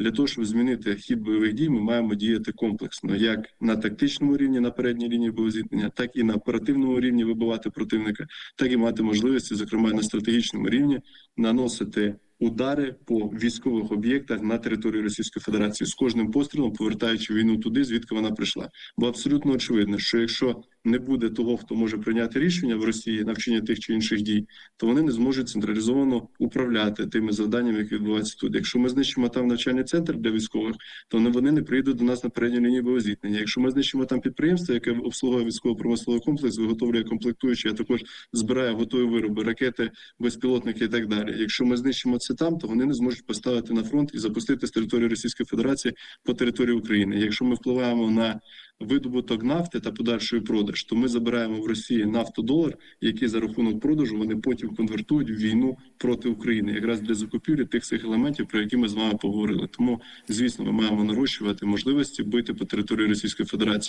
Для того щоб змінити хід бойових дій, ми маємо діяти комплексно, як на тактичному рівні на передній лінії боєзіткнення, так і на оперативному рівні вибивати противника, так і мати можливості, зокрема на стратегічному рівні, наносити удари по військових об'єктах на території Російської Федерації з кожним пострілом, повертаючи війну туди, звідки вона прийшла. Бо абсолютно очевидно, що якщо не буде того, хто може прийняти рішення в Росії на вчинення тих чи інших дій, то вони не зможуть централізовано управляти тими завданнями, які відбуваються тут. Якщо ми знищимо там навчальний центр для військових, то вони- не прийдуть до нас на передню лінію боєзіткнення. Якщо ми знищимо там підприємство, яке обслуговує військово-промисловий комплекс, виготовлює комплектуючі, а також збирає готові вироби, ракети, безпілотники і так далі. Якщо ми знищимо це там, то вони не зможуть поставити на фронт і запустити з території Російської Федерації по території України. Якщо ми впливаємо на видобуток нафти та подальший продаж, то ми забираємо в Росії нафтодолар, який за рахунок продажу вони потім конвертують в війну проти України, якраз для закупівлі тих всіх елементів, про які ми з вами поговорили. Тому, звісно, ми маємо нарощувати можливості бити по території Російської Федерації.